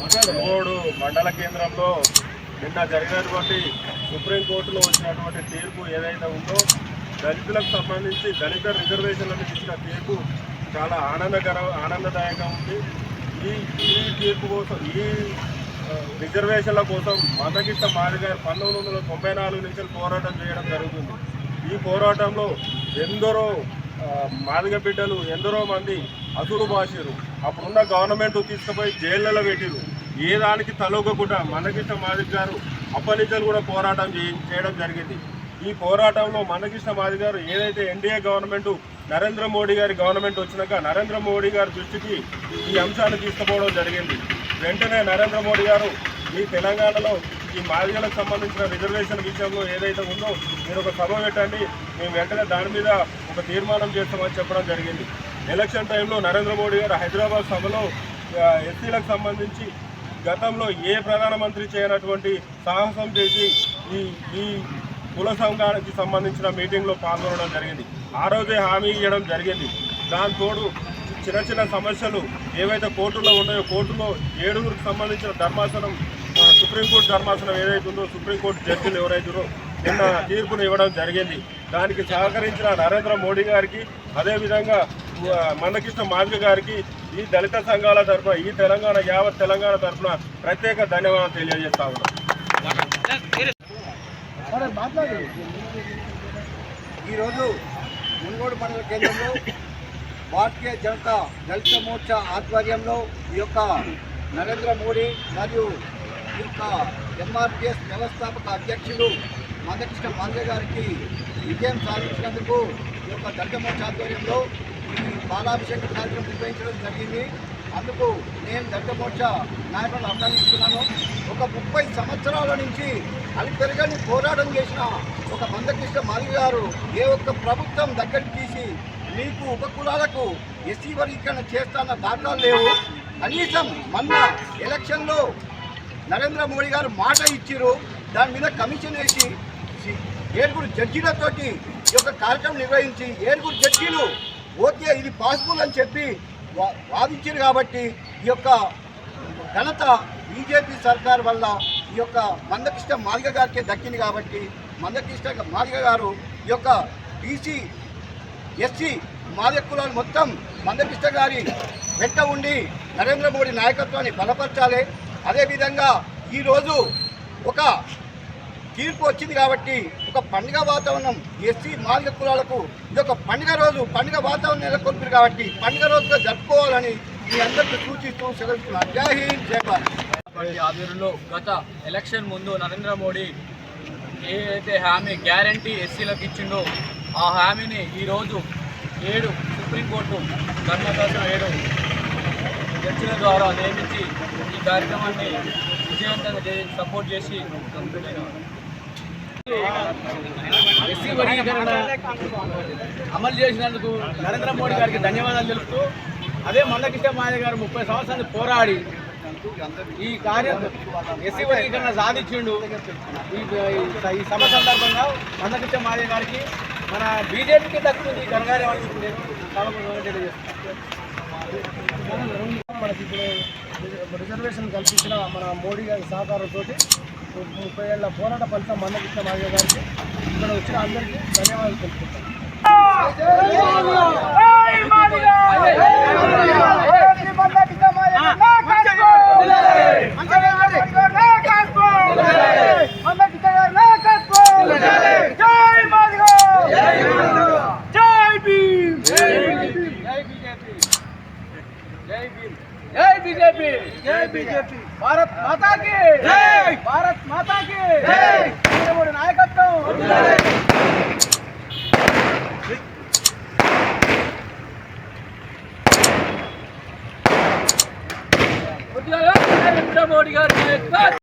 మూడు మండల కేంద్రంలో నిన్న జరిగినటువంటి సుప్రీంకోర్టులో వచ్చినటువంటి తీర్పు ఏదైతే ఉందో దళితులకు సంబంధించి దళిత రిజర్వేషన్లకు ఇచ్చిన తీర్పు చాలా ఆనందకర ఆనందదాయకంగా ఉంది. ఈ ఈ తీర్పు కోసం ఈ రిజర్వేషన్ల కోసం మదగిట్ట మాదిగారు పంతొమ్మిది వందల తొంభై నాలుగు నుంచి పోరాటం చేయడం జరుగుతుంది. ఈ పోరాటంలో ఎందరో మాదిగ బిడ్డలు ఎందరో మంది అసలు బాసిరు అప్పుడున్న గవర్నమెంట్ తీసుకుపోయి జైళ్ళలో పెట్టిరు ఏ దానికి తలొగ్గకుండా మనకిష్ట మాదిగ గారు అప్పనించలు కూడా పోరాటం చేయ- చేయడం జరిగింది. ఈ పోరాటంలో మనకిష్ట మాది గారు ఏదైతే ఎన్డీఏ గవర్నమెంట్ నరేంద్ర మోడీ గారి గవర్నమెంట్ వచ్చినాక నరేంద్ర మోడీ గారి దృష్టికి ఈ అంశాన్ని తీసుకుపోవడం జరిగింది. వెంటనే నరేంద్ర మోడీ గారు ఈ తెలంగాణలో ఈ మాదిగలకు సంబంధించిన రిజర్వేషన్ విషయంలో ఏదైతే ఉందో మీరు ఒక సభ పెట్టండి. మేము వెంటనే దాని మీద ఒక తీర్మానం చేస్తామని చెప్పడం జరిగింది. ఎలక్షన్ టైంలో నరేంద్ర మోడీ గారు హైదరాబాద్ సభలో ఎస్సీలకు సంబంధించి గతంలో ఏ ప్రధానమంత్రి చేయనటువంటి సాహసం చేసి ఈ ఈ కుల సంఘానికి సంబంధించిన మీటింగ్లో పాల్గొనడం జరిగింది. ఆ రోజే హామీ ఇవ్వడం జరిగింది. దాని తోడు చిన్న చిన్న సమస్యలు ఏవైతే కోర్టులో ఉన్నాయో కోర్టులో ఏడుగురికి సంబంధించిన ధర్మాసనం సుప్రీంకోర్టు ధర్మాసనం ఏదైతే ఉందో సుప్రీంకోర్టు జడ్జిలు ఎవరైతున్నారో నిన్న తీర్పును ఇవ్వడం జరిగింది. దానికి సహకరించిన నరేంద్ర మోడీ గారికి అదేవిధంగా మందకృష్ణ మాదిగ గారికి ఈ దళిత సంఘాల తరఫున ఈ తెలంగాణ యావత్ తెలంగాణ తరఫున ప్రత్యేక ధన్యవాదాలు తెలియజేస్తా ఉన్నాం. ఈరోజు మునుగోడు మండల కేంద్రంలో భారతీయ జనతా దళిత మోర్చా ఆధ్వర్యంలో ఈ యొక్క నరేంద్ర మోడీ మరియు ఈ యొక్క ఎంఆర్పిఎస్ వ్యవస్థాపక అధ్యక్షులు మందకృష్ణ మాంజ గారికి విజయం సాధించినందుకు ఈ యొక్క దళిత మోర్చా ఆధ్వర్యంలో బాలాభిషేక కార్యక్రమం నిర్వహించడం జరిగింది. అందుకు నేను దగ్గర మోర్చా నాయకులను అభినందిస్తున్నాను. ఒక ముప్పై సంవత్సరాల నుంచి అది పెరగని పోరాటం చేసిన ఒక మందకృష్ణ మాలి గారు ఏ ఒక్క ప్రభుత్వం దగ్గరికి తీసి మీకు ఉపకులాలకు ఎస్సీ వర్గీకరణ చేస్తాన్న దాఖలాలు లేవు. కనీసం మొన్న ఎలక్షన్లో నరేంద్ర మోడీ గారు మాట ఇచ్చారు దాని మీద కమిషన్ వేసి ఏడుగురు జడ్జీలతోటి ఈ యొక్క కార్యక్రమం నిర్వహించి ఏడుగురు జడ్జీలు ఓకే ఇది పాసిబుల్ అని చెప్పి వా- వాదించారు కాబట్టి ఈ యొక్క ఘనత బీజేపీ సర్కార్ వల్ల ఈ యొక్క మందకృష్ణ మాదిగ గారికి దక్కింది కాబట్టి మందకృష్ణ మాదిగ గారు ఈ యొక్క బీసీ ఎస్సీ మాదిగ కులాలు మొత్తం మందకృష్ణ గారి వెంట ఉండి నరేంద్ర మోడీ నాయకత్వాన్ని బలపరచాలి. అదేవిధంగా ఈరోజు ఒక తీర్పు వచ్చింది కాబట్టి ఒక పండుగ వాతావరణం ఎస్సీ మాదిగ కులాలకు ఇది ఒక పండుగ రోజు పండుగ వాతావరణం నెలకొల్పారు కాబట్టి పండుగ రోజుగా జరుపుకోవాలని మీ అందరికీ సూచిస్తూ సెలవుతున్నాను జై హింద్ జై భారత్. ఆధ్వర్యంలో గత ఎలక్షన్ ముందు నరేంద్ర మోడీ ఏదైతే హామీ గ్యారంటీ ఎస్సీలకు ఇచ్చిండో ఆ హామీని ఈరోజు ఏడు సుప్రీంకోర్టు ధర్మశాస్త్రం ఏడు జడ్జిల ద్వారా నియమించి ఈ కార్యక్రమాన్ని విజయవంతంగా సపోర్ట్ చేసి ఎస్సీ వర్గీకరణ అమలు చేసినందుకు నరేంద్ర మోడీ గారికి ధన్యవాదాలు తెలుపుతూ అదే మందకృష్ణ మాయ గారు ముప్పై సంవత్సరాలు పోరాడి ఈ కార్యం ఎస్సీ వర్గీకరణ సాధించిండు. ఈ సభ సందర్భంగా మందకృష్ణ మాయ గారికి మన బీజేపీకి దక్కుతుంది ఈ ఘనకార్యం మనకి ఇప్పుడు రిజర్వేషన్ కల్పించిన మన మోడీ గారి సహకారంతో ముప్పై ఏళ్ళ పోరాట ఫలితం మన్నకృష్ణ మాదిగ గారికి ఇక్కడ వచ్చిన అందరికీ ధన్యవాదాలు తెలుపుకుంటాం జై భారత్ మాతా కి జై భారత్ మాతా కి జై నరేంద్ర మోడీ నాయకత్వం నరేంద్ర మోడీ గారి నాయకత్వం